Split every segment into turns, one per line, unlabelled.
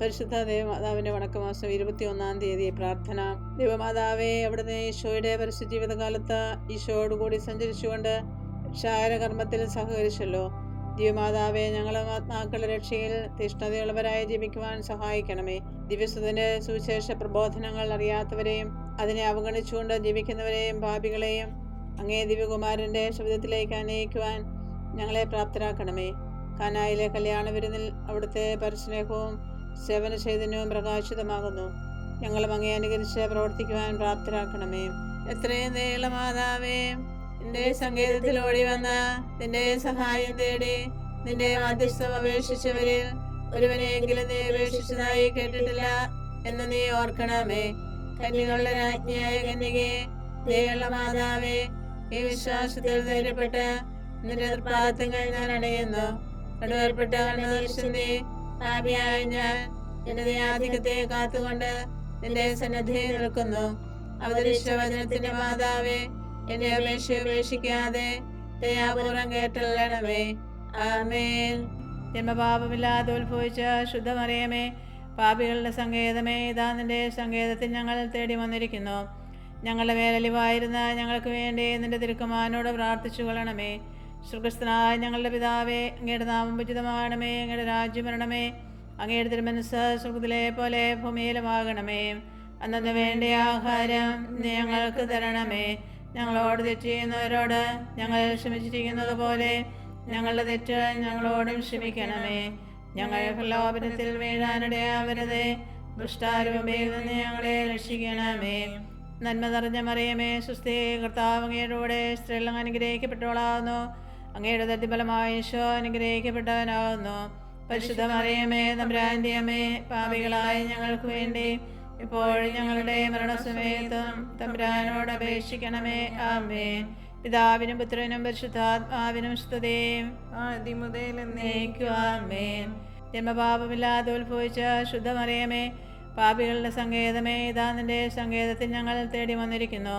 പരിശുദ്ധ ദേവമാതാവിന്റെ വണക്കമാസം ഇരുപത്തി ഒന്നാം തീയതി പ്രാർത്ഥന. ദേവമാതാവേ അവിടുന്ന് ഈശോയുടെ പരിശുദ്ധ ജീവിതകാലത്ത് ഈശോയോടുകൂടി സഞ്ചരിച്ചുകൊണ്ട് ക്ഷാരകർമ്മത്തിൽ സഹകരിച്ചല്ലോ. ദിവ്യമാതാവെ ഞങ്ങളെ ആത്മാക്കളുടെ രക്ഷയിൽ തീഷ്ണതയുള്ളവരായി ജീവിക്കുവാൻ സഹായിക്കണമേ. ദിവസത്തിന്റെ സുവിശേഷ പ്രബോധനങ്ങൾ അറിയാത്തവരെയും അതിനെ അവഗണിച്ചുകൊണ്ട് ജീവിക്കുന്നവരെയും പാപികളെയും അങ്ങേ ദിവ്യകുമാരന്റെ ശബ്ദത്തിലേക്ക് അനയിക്കുവാൻ ഞങ്ങളെ പ്രാപ്തരാക്കണമേ. കാനായിലെ കല്യാണ വിരുന്നിൽ അവിടുത്തെ പരസ്നേഹവും സേവന ചൈതന്യവും പ്രകാശിതമാകുന്നു. ഞങ്ങളും അങ്ങേ അനുകരിച്ച് പ്രവർത്തിക്കുവാൻ പ്രാപ്തരാക്കണമേ. എത്രയും നീളമാതാവേ നിന്റെ സങ്കേതത്തിൽ ഓടി വന്ന നിന്റെ സഹായം തേടി നിന്റെ മധ്യസ്ഥം അപേക്ഷിച്ചവരിൽ ഒരുവനെയെങ്കിലും നീ അപേക്ഷിച്ചതായി കേട്ടിട്ടില്ല എന്ന് നീ ഓർക്കണമേ. കന്യകളുടെ രാജ്ഞിയായ കന്യകെ ദയുള്ള മാതാവേ ഈ വിശ്വാസത്തിൽ ധൈര്യപ്പെട്ട് നിന്റെ പാദത്തിൽ ഞാൻ അണിയുന്നു. കടുവേർപ്പെട്ട കണ്ണുദർശന്തി പാപിയായ ഞാൻ എന്റെ ദയാധികത്തെ കാത്തുകൊണ്ട് നിന്റെ സന്നദ്ധയിൽ നിൽക്കുന്നു. അവതരിച്ച വചനത്തിന്റെ മാതാവേ എന്റെ അപേക്ഷ ഉപേക്ഷിക്കാതെ ദയാപൂർവം കേട്ടല്ലണമേ. ആമേൻ. ജന്മപാപമില്ലാതെ ഉത്ഭവിച്ച ശുദ്ധമറിയമേ പാപികളുടെ സങ്കേതമേ ഇതാ നിന്റെ സങ്കേതത്തിൽ ഞങ്ങൾ തേടി വന്നിരിക്കുന്നു. ഞങ്ങളുടെ മേലലിവായിരുന്ന ഞങ്ങൾക്ക് വേണ്ടി നിന്റെ തിരുക്കുമാനോട് പ്രാർത്ഥിച്ചു കൊള്ളണമേ സുഖസ്ഥനായ ഞങ്ങളുടെ പിതാവേ അങ്ങയുടെ നാമം ഉചിതമാകണമേ അങ്ങയുടെ രാജ്യം വരണമേ അങ്ങയുടെ തിരുമനസ് സുഹൃത്തിലെ പോലെ ഭൂമിയിലുമാകണമേ. അന്നു വേണ്ട ആഹാരം ഞങ്ങൾക്ക് തരണമേ. ഞങ്ങളോട് തെറ്റ് ചെയ്യുന്നവരോട് ഞങ്ങൾ ക്ഷമിച്ചിരിക്കുന്നത് പോലെ ഞങ്ങളുടെ തെറ്റ് ഞങ്ങളോടും ക്ഷമിക്കണമേ. ഞങ്ങൾ പ്രലോഭനത്തിൽ വീഴാനിടയാവരുതേ ദുഷ്ടാരൂപയിൽ നിന്ന് ഞങ്ങളെ രക്ഷിക്കണമേ. നന്മ നിറഞ്ഞ മറിയമേ സുസ്ഥി കർത്താവ് അങ്ങയുടെ സ്ത്രീകൾ അനുഗ്രഹിക്കപ്പെട്ടവളാകുന്നു അങ്ങയുടെ തട്ടിഫലമായ ഈശോ അനുഗ്രഹിക്കപ്പെട്ടവനാകുന്നു. പരിശുദ്ധമറിയമേ മറിയമേ അമ്മേ പാപികളായ ഞങ്ങൾക്ക് വേണ്ടി ഇപ്പോഴും ഞങ്ങളുടെ മരണസമയത്തും തമ്പ്രാനോട് അപേക്ഷിക്കണമേ. ആമേ പിതാവിനും പുത്രനും പരിശുദ്ധാത്മാവിനും സ്തുതയും ജന്മപാപമില്ലാതെ ഉത്ഭവിച്ച ശുദ്ധമറിയമേ പാപികളുടെ സങ്കേതമേ ഇതാ നിന്റെ സങ്കേതത്തിൽ ഞങ്ങൾ തേടി വന്നിരിക്കുന്നു.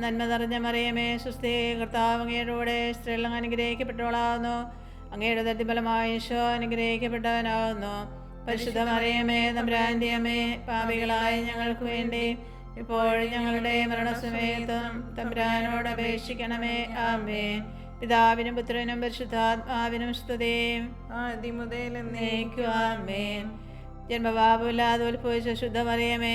നന്മ നിറഞ്ഞ മറിയമേ സുസ്ഥി കർത്താവ് അങ്ങയുടെ സ്ത്രീകൾ അനുഗ്രഹിക്കപ്പെട്ടവളാകുന്നു. അങ്ങയുടെ തട്ടിഫലമായ ഈശോ അനുഗ്രഹിക്കപ്പെട്ടവനാകുന്നു. പരിശുദ്ധ മറിയമേ തമ്പുരാന്റെ അമ്മേ പാപികളായ ഞങ്ങൾക്ക് വേണ്ടി ഇപ്പോഴും ഞങ്ങളുടെ മരണസമയത്തും തമ്പ്രാനോട് അപേക്ഷിക്കണമേ. ആമേ പിതാവിനും പുത്രനും പരിശുദ്ധാത്മാവിനും സ്തുതിയും
ആദ്യം മുതൽ
എന്നേക്കുവാമേൻ ജന്മപാപമില്ലാതെ ഉത്ഭവിച്ച ശുദ്ധമറിയമേ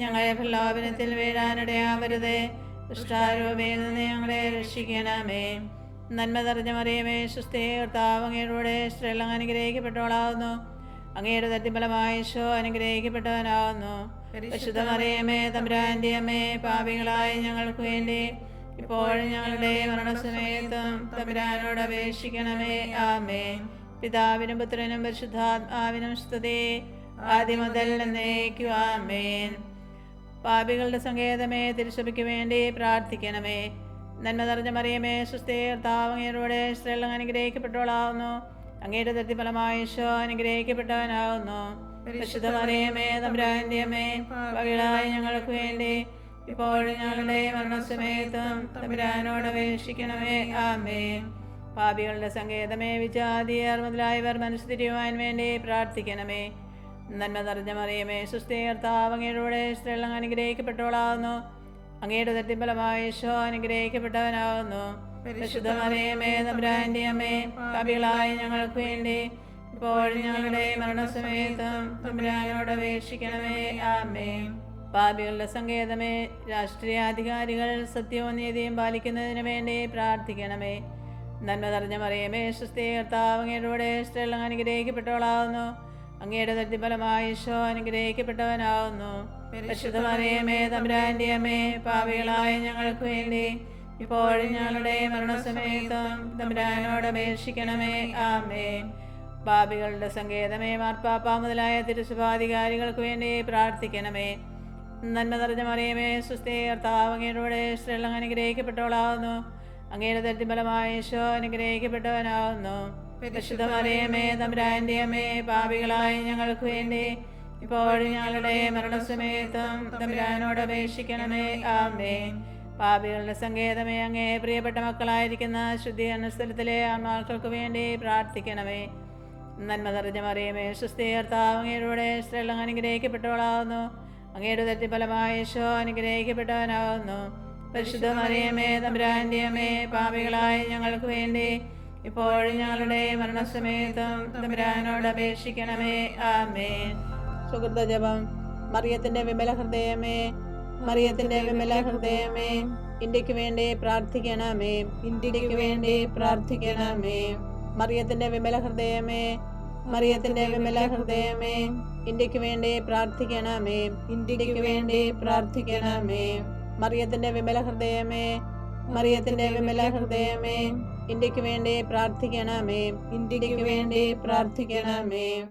ഞങ്ങളെ പ്രലോഭനത്തിൽ വീഴാനിടയാവരുതേ ദുഷ്ടാരൂപയിൽ നിന്ന് ഞങ്ങളെ രക്ഷിക്കണമേ. നന്മ നിറഞ്ഞ മറിയമേ സുസ്ഥേ കർത്താവ് അങ്ങയുടെ സ്ത്രീകൾ അനുഗ്രഹിക്കപ്പെട്ടവളാകുന്നു അങ്ങയുടെ തട്ടിഫലമായ ഈശോ അനുഗ്രഹിക്കപ്പെട്ടവനാകുന്നു പരിശുദ്ധ മറിയമേ തമ്പുരാന്റെ അമ്മേ പാപികളായ ഞങ്ങൾക്ക് വേണ്ടി ഇപ്പോഴും ഞങ്ങളുടെ മരണസമയത്തും തമ്പുരാനോട് അപേക്ഷിക്കണമേ. ആമേ പിതാവിനും പുത്രനും പരിശുദ്ധാത്മാവിനും സ്തുതി. ആദ്യം മുതൽ എന്നേക്കും ആമേൻ. പാപികളുടെ സങ്കേതമേ തിരുസഭയ്ക്ക് വേണ്ടി പ്രാർത്ഥിക്കണമേ. നന്മ നിറഞ്ഞ മറിയമേ സുസ്ഥേ കർത്താവങ്ങയുടെ സ്ത്രീകൾ അനുഗ്രഹിക്കപ്പെട്ടവളാവുന്നു. അങ്ങയുടെ തൃപ്തിഫലമായ ഈശോ അനുഗ്രഹിക്കപ്പെട്ടവനാകുന്നു പരിശുദ്ധ മറിയമേ തമ്പുരാന്റെ അമ്മേ പാപികളായ ഞങ്ങൾക്ക് വേണ്ടി ഇപ്പോഴും ഞങ്ങളുടെ മരണസമയത്തും തമ്പുരാനോട് അപേക്ഷിക്കണമേ. ആമേ പാപികളുടെ സങ്കേതമേ വിജാതിയർ മുതലായവർ മനസ്സുതിരിയുവാൻ വേണ്ടി പ്രാർത്ഥിക്കണമേ. നന്മ നിറഞ്ഞ മറിയമേ സുസ്ഥീകർത്താവ് അങ്ങയുടെ സ്ത്രീകൾ അനുഗ്രഹിക്കപ്പെട്ടവളാകുന്നു. അങ്ങയുടെ തട്ടിഫലമായ ഈശോ അനുഗ്രഹിക്കപ്പെട്ടവനാകുന്നു. പരിശുദ്ധ മറിയമേ തമ്പുരാന്റെ അമ്മേ പാപികളായ ഞങ്ങൾക്ക് വേണ്ടി ഇപ്പോൾ ഞങ്ങളുടെ മരണസമയത്തും തമ്പുരാനോട് അപേക്ഷിക്കണമേ. ആമേ പാപികളുടെ സങ്കേതമേ രാഷ്ട്രീയാധികാരികൾ സത്യവും നീതിയും പാലിക്കുന്നതിന് വേണ്ടി പ്രാർത്ഥിക്കണമേ. നന്മ നിറഞ്ഞ മറിയമേ സുസ്ഥി കർത്താവ് അങ്ങയുടെ സ്ത്രീകൾ അനുഗ്രഹിക്കപ്പെട്ടവളാവുന്നു അങ്ങയുടെ തട്ടിഫലമായ ഈശോ അനുഗ്രഹിക്കപ്പെട്ടവനാവുന്നു പരിശുദ്ധമറിയമേ തമ്പുരാന്റെ അമ്മേ പാപികളായ ഞങ്ങൾക്ക് വേണ്ടി ഇപ്പോഴും ഞങ്ങളുടെ മരണസമയത്തും തമ്പുരാനോട് അപേക്ഷിക്കണമേ. ആമേ പാപികളുടെ സങ്കേതമേ മാർപ്പാപ്പ മുതലായ തിരുസഭാധികാരികൾക്ക് വേണ്ടി പ്രാർത്ഥിക്കണമേ. നന്മ നിറഞ്ഞ മറിയമേ സുസ്ഥേ കർത്താവ് അങ്ങയുടെ സ്ത്രീകൾ അനുഗ്രഹിക്കപ്പെട്ടവളാവുന്നു അങ്ങയുടെ തട്ടിഫലമായ ഈശോ അനുഗ്രഹിക്കപ്പെട്ടവനാവുന്നു പരിശുദ്ധ മറിയമേ തമ്പുരാന്റെ അമ്മേ പാപികളായ ഞങ്ങൾക്ക് വേണ്ടി ഇപ്പോഴും ഞങ്ങളുടെ മരണസമയത്തും തമ്പുരാനോട് അപേക്ഷിക്കണമേ. ആമേ പാപികളുടെ സങ്കേതമേ അങ്ങേ പ്രിയപ്പെട്ട മക്കളായിരിക്കുന്ന ശുദ്ധീകരണ സ്ഥലത്തിലെ ആത്മാക്കൾക്ക് വേണ്ടി പ്രാർത്ഥിക്കണമേ. നന്മ നിറഞ്ഞ മറിയമേ സുസ്ഥീകർത്താവ് അങ്ങയുടെ സ്ത്രീകൾ അനുഗ്രഹിക്കപ്പെട്ടവളാവുന്നു. അങ്ങയുടെ തട്ടിഫലമായ യേശോ അനുഗ്രഹിക്കപ്പെട്ടവനാവുന്നു. പരിശുദ്ധ മറിയമേ തമ്പുരാന്റെ അമ്മേ പാപികളായ ഞങ്ങൾക്ക് വേണ്ടി ഇപ്പോഴും ഞങ്ങളുടെ മരണസമേതം അപേക്ഷിക്കണമേ. ആമേ സുഹൃത മറിയത്തിന്റെ വിമല ഹൃദയമേ മറിയത്തിന്റെ വിമല ഹൃദയമേ ഇന്ത്യയ്ക്ക് വേണ്ടി പ്രാർത്ഥിക്കണമേ ഇന്ത്യയ്ക്ക് വേണ്ടി പ്രാർത്ഥിക്കണമേ. മറിയത്തിന്റെ വിമല ഹൃദയമേ മറിയത്തിന്റെ വിമല ഹൃദയമേ ഇന്ത്യയ്ക്ക് വേണ്ടി പ്രാർത്ഥിക്കണമേ ഇന്ത്യയ്ക്ക് വേണ്ടി പ്രാർത്ഥിക്കണമേ. മറിയത്തിന്റെ വിമല ഹൃദയമേ മറിയത്തിന്റെ വിമല ഹൃദയമേ ഇന്ത്യയ്ക്ക് വേണ്ടി പ്രാർത്ഥിക്കണമേ. ഇന്ത്യയ്ക്ക് വേണ്ടി പ്രാർത്ഥിക്കണമേ.